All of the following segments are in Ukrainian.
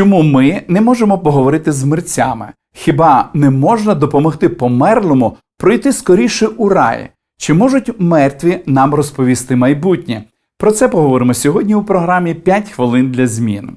Чому ми не можемо поговорити з мерцями? Хіба не можна допомогти померлому пройти скоріше у рай? Чи можуть мертві нам розповісти майбутнє? Про це поговоримо сьогодні у програмі «5 хвилин для змін.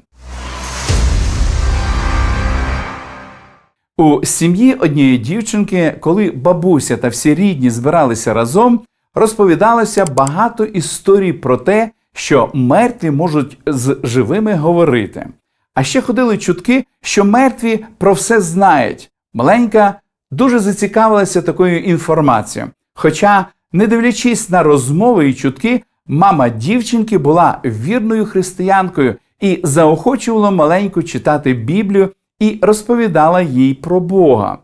У сім'ї однієї дівчинки, коли бабуся та всі рідні збиралися разом, розповідалося багато історій про те, що мертві можуть з живими говорити. А ще ходили чутки, що мертві про все знають. Маленька дуже зацікавилася такою інформацією. Хоча, не дивлячись на розмови і чутки, мама дівчинки була вірною християнкою і заохочувала маленьку читати Біблію і розповідала їй про Бога.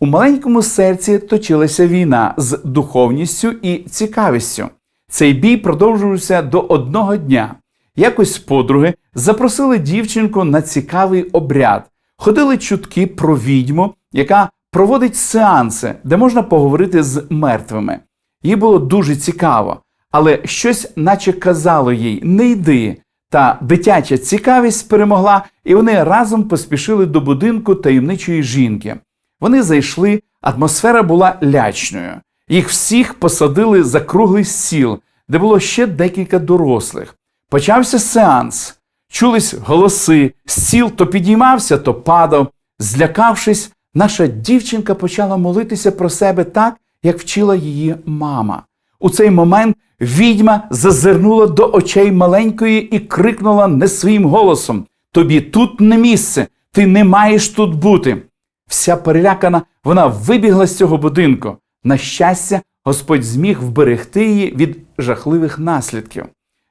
У маленькому серці точилася війна з духовністю і цікавістю. Цей бій продовжувався до одного дня. Якось подруги запросили дівчинку на цікавий обряд. Ходили чутки про відьму, яка проводить сеанси, де можна поговорити з мертвими. Їй було дуже цікаво, але щось, наче казало їй, не йди. Та дитяча цікавість перемогла, і вони разом поспішили до будинку таємничої жінки. Вони зайшли, атмосфера була лячною. Їх всіх посадили за круглий стіл, де було ще декілька дорослих. Почався сеанс. Чулись голоси, стіл то підіймався, то падав. Злякавшись, наша дівчинка почала молитися про себе так, як вчила її мама. У цей момент відьма зазирнула до очей маленької і крикнула не своїм голосом: Тобі тут не місце, ти не маєш тут бути. Вся перелякана, вона вибігла з цього будинку. На щастя, Господь зміг вберегти її від жахливих наслідків.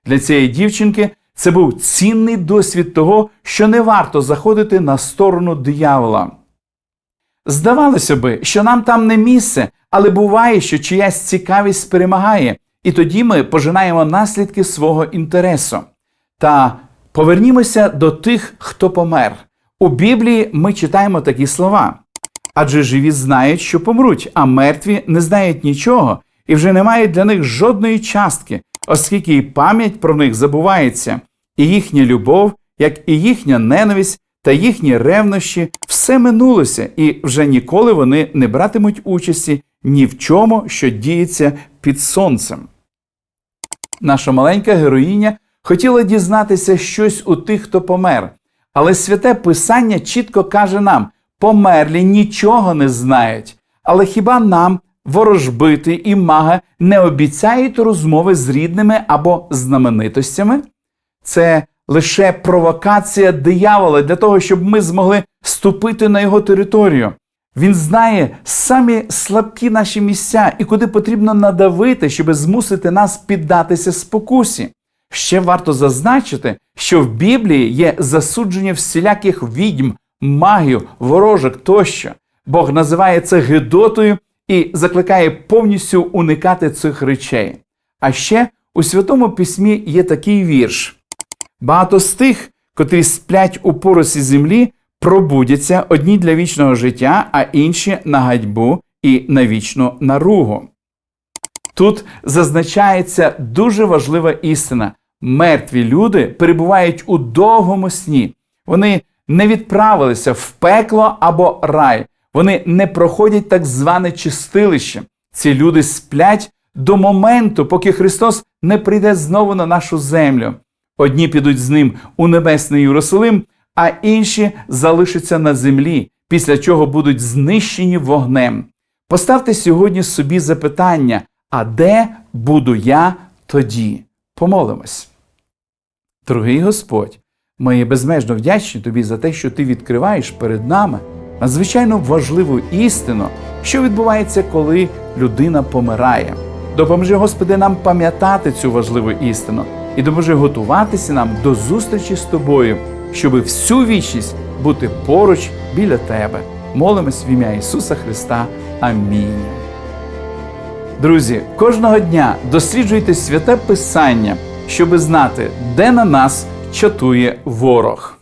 Для цієї дівчинки це був цінний досвід того, що не варто заходити на сторону диявола. Здавалося би, що нам там не місце, але буває, що чиясь цікавість перемагає, і тоді ми пожинаємо наслідки свого інтересу. Та повернімося до тих, хто помер. У Біблії ми читаємо такі слова. Адже живі знають, що помруть, а мертві не знають нічого і вже не мають для них жодної частки, оскільки і пам'ять про них забувається, і їхня любов, як і їхня ненависть та їхні ревнощі, все минулося, і вже ніколи вони не братимуть участі ні в чому, що діється під сонцем. Наша маленька героїня хотіла дізнатися щось у тих, хто помер, але святе Писання чітко каже нам: померлі нічого не знають. Але хіба нам, ворожбити і мага, не обіцяють розмови з рідними або знаменитостями? Це лише провокація диявола для того, щоб ми змогли ступити на його територію. Він знає самі слабкі наші місця і куди потрібно надавити, щоб змусити нас піддатися спокусі. Ще варто зазначити, що в Біблії є засудження всіляких відьм, магів, ворожок тощо. Бог називає це гидотою і закликає повністю уникати цих речей. А ще у Святому Письмі є такий вірш: багато з тих, котрі сплять у поросі землі, пробудяться одні для вічного життя, а інші на гадьбу і на вічну наругу. Тут зазначається дуже важлива істина. Мертві люди перебувають у довгому сні. Вони не відправилися в пекло або рай. Вони не проходять так зване чистилище. Ці люди сплять до моменту, поки Христос не прийде знову на нашу землю. Одні підуть з ним у небесний Єрусалим, а інші залишаться на землі, після чого будуть знищені вогнем. Поставте сьогодні собі запитання: а де буду я тоді? Помолимось. Дорогий Господь, ми безмежно вдячні Тобі за те, що Ти відкриваєш перед нами надзвичайно важливу істину, що відбувається, коли людина помирає. Допоможи, Господи, нам пам'ятати цю важливу істину і допоможи готуватися нам до зустрічі з тобою, щоб всю вічність бути поруч біля Тебе. Молимось в ім'я Ісуса Христа. Амінь. Друзі, кожного дня досліджуйте святе Писання, щоби знати, де на нас чатує ворог.